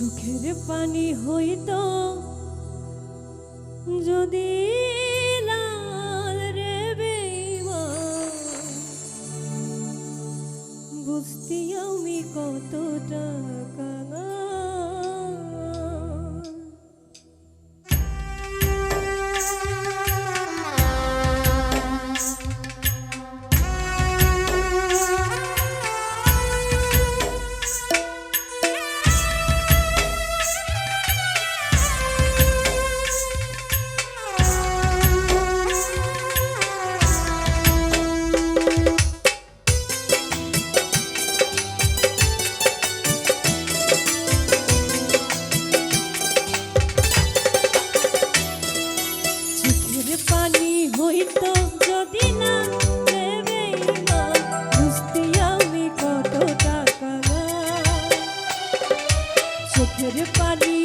চোখের পানি হইত। যদি লাল রে বুঝতি আমি কতটা হইতো যদি না আমি কত টাকা চোখের পানি